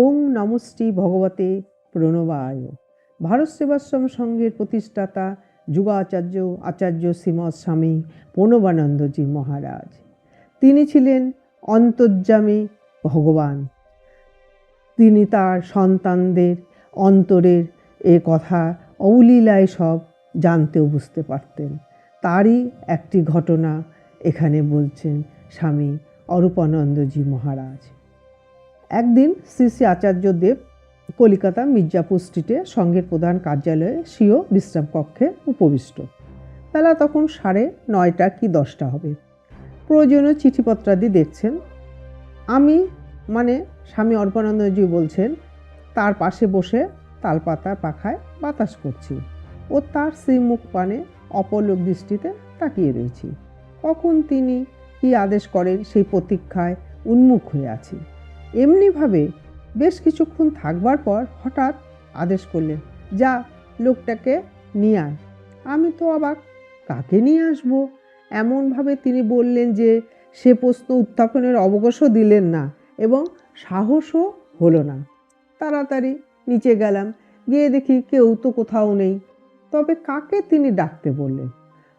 ওং নমশ্রী ভগবতে প্রণবায়। ভারত সেবাশ্রম সংঘের প্রতিষ্ঠাতা যুগাচার্য আচার্য শ্রীমৎ স্বামী প্রণবানন্দজি মহারাজ। তিনি ছিলেন অন্তর্যামী ভগবান। তিনি তার সন্তানদের অন্তরের এ কথা অবলীলায় সব জানতেও বুঝতে পারতেন। তারই একটি ঘটনা এখানে বলছেন স্বামী অরূপানন্দজি মহারাজ। একদিন শ্রী শ্রী আচার্য দেব কলিকাতা মির্জাপুর স্ট্রিটে সংঘের প্রধান কার্যালয়ে স্বীয় বিশ্রাম কক্ষে উপবিষ্ট। বেলা তখন সাড়ে নয়টা কি দশটা হবে। প্রয়োজনীয় চিঠিপত্রাদি দেখছেন। আমি মানে স্বামী অর্পানন্দজি বলছেন, তার পাশে বসে তালপাতার পাখায় বাতাস করছি ও তার শ্রীমুখ পানে অপলক দৃষ্টিতে তাকিয়ে রয়েছি। কখন তিনি কি আদেশ করেন সেই প্রতীক্ষায় উন্মুখ হয়ে আছি। এমনিভাবে বেশ কিছুক্ষণ থাকবার পর হঠাৎ আদেশ করলেন, যা, লোকটাকে নিয়ে আয়। আমি তো অবাক কাকে নিয়ে আসব? এমনভাবে তিনি বললেন যে, সে প্রশ্ন উত্থাপনের অবকাশও দিলেন না এবং সাহসও হলো না। তাড়াতাড়ি নিচে গেলাম, গিয়ে দেখি কেউ তো কোথাও নেই। তবে কাকে তিনি ডাকতে বললেন?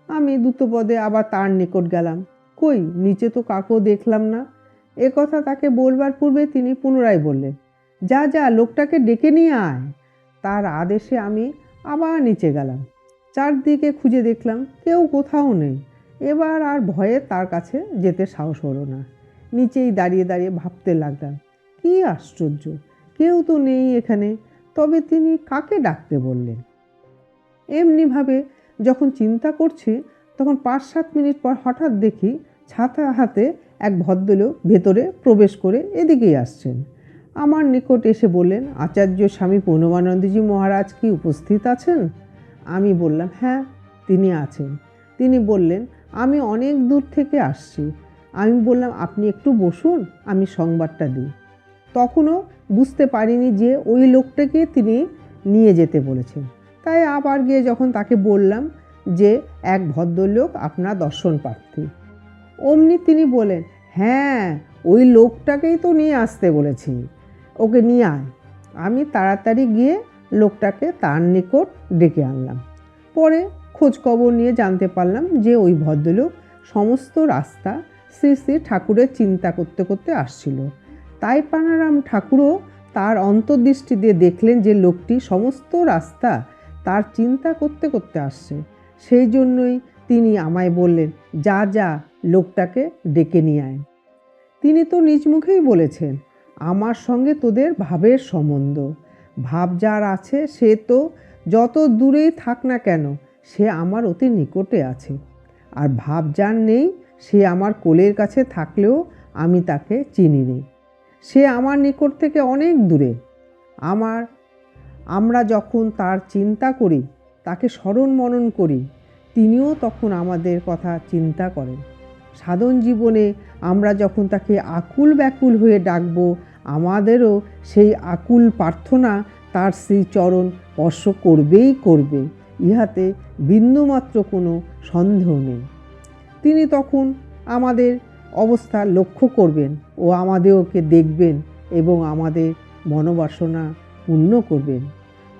আমি দ্রুতপদে আবার তার নিকট গেলাম। কই, নিচে তো কাকেও দেখলাম না। এ কথা তাকে বলবার পূর্বে তিনি পুনরায় বললেন, যা যা, লোকটাকে ডেকে নিয়ে আয়। তার আদেশে আমি আবার নিচে গেলাম। চারদিকে খুঁজে দেখলাম কেউ কোথাও নেই। এবার আর ভয়ে তার কাছে যেতে সাহস হলো না। নিচেই দাঁড়িয়ে দাঁড়িয়ে ভাবতে লাগলাম, কি আশ্চর্য! কেউ তো নেই এখানে। তবে তিনি কাকে ডাকতে বললেন? এমনিভাবে যখন চিন্তা করছি, তখন পাঁচ সাত মিনিট পর হঠাৎ দেখি ছাতা হাতে এক ভদ্রলোক ভেতরে প্রবেশ করে এদিকেই আসছেন। আমার নিকট এসে বললেন, আচার্য স্বামী পূর্ণমানন্দজি মহারাজ কি উপস্থিত আছেন? আমি বললাম হ্যাঁ তিনি আছেন। তিনি বললেন, আমি অনেক দূর থেকে আসছি। আমি বললাম, আপনি একটু বসুন, আমি সংবাদটা দিই। তখনও বুঝতে পারিনি যে ওই লোকটাকে তিনি নিয়ে যেতে বলেছেন। তাই আবার গিয়ে যখন তাকে বললাম যে, এক ভদ্রলোক, আপনার দর্শন প্রার্থী অমনি তিনি বলেন হ্যাঁ ওই লোকটাকেই তো নিয়ে আসতে বলেছি। ওকে নিয়ে আয়। আমি তাড়াতাড়ি গিয়ে লোকটাকে তার নিকট ডেকে আনলাম। পরে খোঁজ খবর নিয়ে জানতে পারলাম যে ওই ভদ্রলোক সমস্ত রাস্তা শ্রী শ্রী ঠাকুরের চিন্তা করতে করতে আসছিল। তাই পানারাম ঠাকুরও তার অন্তর্দৃষ্টি দিয়ে দেখলেন যে লোকটি সমস্ত রাস্তা তার চিন্তা করতে করতে আসছে। সেই জন্যই তিনি আমায় বললেন, যা যা লোকটাকে ডেকে নিয়ে আয়। তিনি তো নিজ মুখেই বলেছেন, আমার সঙ্গে তোদের ভাবের সম্বন্ধ। ভাব যার আছে, সে তো যত দূরেই থাক না কেন, সে আমার অতি নিকটে আছে। আর ভাব যার নেই, সে আমার কোলের কাছে থাকলেও আমি তাকে চিনি নে সে আমার নিকট থেকে অনেক দূরে। আমার, আমরা যখন তার চিন্তা করি, তাকে স্মরণ মনন করি, তিনিও তখন আমাদের কথা চিন্তা করেন। সাধন জীবনে আমরা যখন তাকে আকুল ব্যাকুল হয়ে ডাকবো, আমাদেরও সেই আকুল প্রার্থনা তার শ্রীচরণ স্পর্শ করবেই করবে, ইহাতে বিন্দুমাত্র কোনো সন্দেহ নেই। তিনি তখন আমাদের অবস্থা লক্ষ্য করবেন ও আমাদেরকে দেখবেন এবং আমাদের মনোবাসনা পূর্ণ করবেন।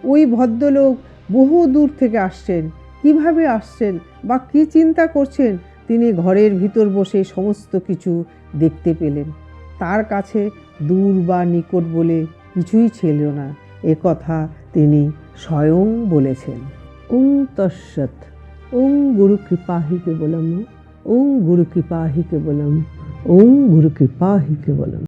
ওই ভদ্রলোক বহু দূর থেকে আসছেন, কীভাবে আসছেন বা কি চিন্তা করছেন তিনি ঘরের ভিতর বসে সমস্ত কিছু দেখতে পেলেন। তার কাছে দূর বা নিকট বলে কিছুই ছিল না। এ কথা তিনি স্বয়ং বলেছেন। ওং তৎসৎ। ওং গুরু কৃপাহিকে বলম ওং গুরু কৃপাহিকে বলম ওং গুরু কৃপাহিকে বলম